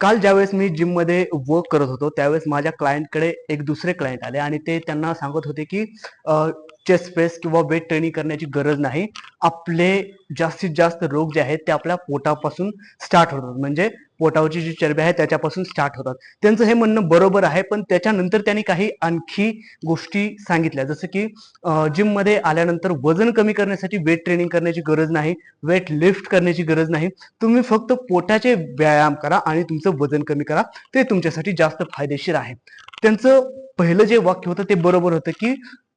काल ज्यावेळेस मी जिममध्ये वर्क करत होतो त्यावेळेस माझ्या क्लायंटकडे एक दुसरे क्लायंट आले आणि ते त्यांना सांगत होते की चेस्ट प्रेस किंवा वेट ट्रेनिंग करण्याची गरज नाही. आपले जास्तीत जास्त रोग जे आहेत ते आपल्या पोटापासून स्टार्ट होतात. म्हणजे पोटावरची जी चरबी आहे त्याच्यापासून स्टार्ट होतात. त्यांचं हे म्हणणं बरोबर आहे पण त्याच्यानंतर त्यांनी काही आणखी गोष्टी सांगितल्या. जसं की जिममध्ये आल्यानंतर वजन कमी करण्यासाठी वेट ट्रेनिंग करण्याची गरज नाही वेट लिफ्ट करण्याची गरज नाही. तुम्ही फक्त पोटाचे व्यायाम करा आणि तुमचं वजन कमी करा. ते तुमच्यासाठी जास्त फायदेशीर आहे. त्यांचं पहिलं जे वाक्य होतं ते बरोबर होतं की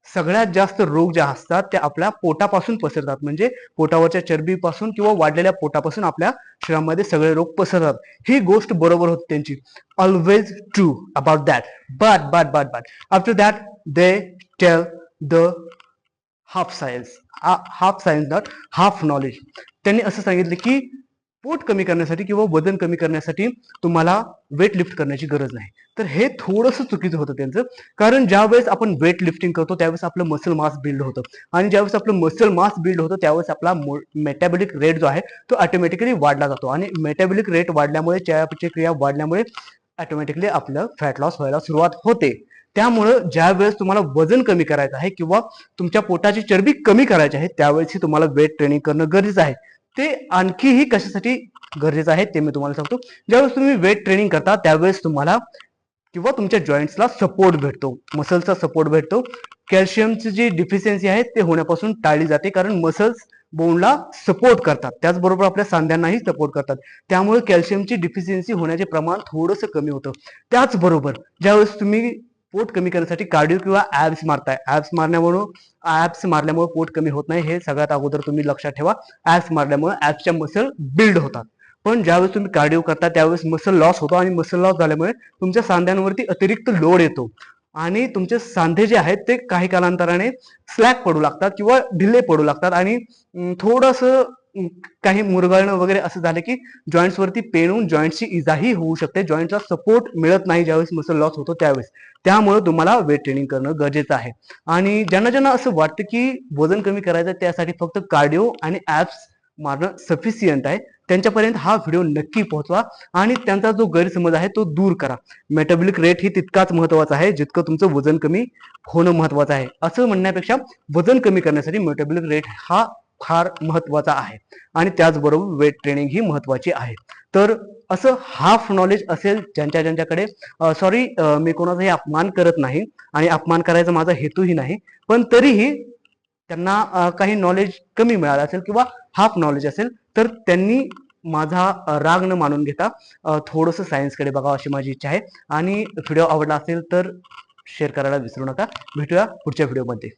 सगळ्यात जास्त रोग जे असतात ते आपल्या पोटापासून पसरतात. म्हणजे पोटावरच्या चरबीपासून किंवा वाढलेल्या पोटापासून आपल्या शरीरामध्ये सगळे रोग पसरतात. ही गोष्ट बरोबर होती त्यांची. Always true about that but but but but after that they tell the half science half science not half knowledge त्यांनी असं सांगितलं की पोट कमी करण्यासाठी किंवा वजन कमी करण्यासाठी तुम्हाला वेट लिफ्ट करण्याची गरज नाही. तर हे थोडंसं चुकीचं होतं त्यांचं. कारण ज्यावेळेस आपण वेट लिफ्टिंग करतो त्यावेळेस आपलं मसल मास बिल्ड होतं. आणि ज्यावेळेस आपलं मसल मास बिल्ड होतं त्यावेळेस आपला मेटॅबॉलिक रेट जो आहे तो ऑटोमॅटिकली वाढला जातो. आणि मेटॅबॉलिक रेट वाढल्यामुळे चयापचय क्रिया वाढल्यामुळे ऑटोमॅटिकली आपलं फॅट लॉस व्हायला सुरुवात होते. त्यामुळं ज्या वेळेस तुम्हाला वजन कमी करायचं आहे किंवा तुमच्या पोटाची चरबी कमी करायची आहे त्यावेळेस तुम्हाला वेट ट्रेनिंग करणं गरजेचं आहे. ते आणखीही कशासाठी गरजेचं आहे ते मी तुम्हाला सांगतो. ज्यावेळेस तुम्ही वेट ट्रेनिंग करता त्यावेळेस तुम्हाला किंवा तुमच्या जॉईंट्सला सपोर्ट भेटतो मसल्सचा सपोर्ट भेटतो. कॅल्शियमची जी डिफिशियन्सी आहे ते होण्यापासून टाळली जाते कारण मसल्स बोनला सपोर्ट करतात. त्याचबरोबर आपल्या सांध्यांनाही सपोर्ट करतात. त्यामुळे कॅल्शियमची डिफिशियन्सी होण्याचे प्रमाण थोडंसं कमी होतं. त्याचबरोबर ज्यावेळेस तुम्ही पोट कमी करण्यासाठी कार्डिओ किंवा ऍब्स मारताय. ऍब्स मारण्यामुळे ॲप्स मारल्यामुळे पोट कमी होत नाही. हे सगळ्यात अगोदर तुम्ही लक्षात ठेवा. ॲप्स मारल्यामुळे ॲप्सच्या मसल बिल्ड होतात. पण ज्यावेळेस तुम्ही कार्डिओ करता त्यावेळेस मसल लॉस होतो आणि मसल लॉस झाल्यामुळे तुमच्या सांध्यांवरती अतिरिक्त लोड येतो. आणि तुमचे सांधे जे आहेत ते काही कालांतराने स्लॅक पडू लागतात किंवा ढिले पडू लागतात. आणि थोडस काही मुरगळणं वगैरे असं झालं की जॉईंट्स वरती पेन होऊन जॉईंटची इजाही होऊ शकते. जॉईंटला सपोर्ट मिळत नाही ज्यावेळेस मसल लॉस होतो त्यावेळेस. त्यामुळे तुम्हाला वेट ट्रेनिंग करणं गरजेचं आहे. आणि ज्यांना ज्यांना असं वाटतं की वजन कमी करायचं त्यासाठी फक्त कार्डिओ आणि ऍप्स मारणं सफिशियंट आहे. त्यांच्यापर्यंत हा व्हिडिओ नक्की पोहोचवा आणि त्यांचा जो गैरसमज आहे तो दूर करा. मेटाबॉलिक रेट ही तितकाच महत्त्वाचा आहे जितकं तुमचं वजन कमी होणं महत्वाचं आहे. असं म्हणण्यापेक्षा वजन कमी करण्यासाठी मेटाबॉलिक रेट हा फार महत्त्वाचा आहे. आणि त्याचबरोबर वेट ट्रेनिंग ही महत्वाची आहे. तर असं हाफ नॉलेज असेल ज्यांच्या ज्यांच्याकडे सॉरी मी कोणाचाही अपमान करत नाही आणि अपमान करायचा माझा हेतूही नाही पण तरीही त्यांना काही नॉलेज कमी मिळालं असेल किंवा हाफ नॉलेज असेल तर त्यांनी माझा राग न मानून घेता थोडंसं सायन्सकडे बघावं अशी माझी इच्छा आहे. आणि व्हिडिओ आवडला असेल तर शेअर करायला विसरू नका. भेटूया पुढच्या व्हिडिओमध्ये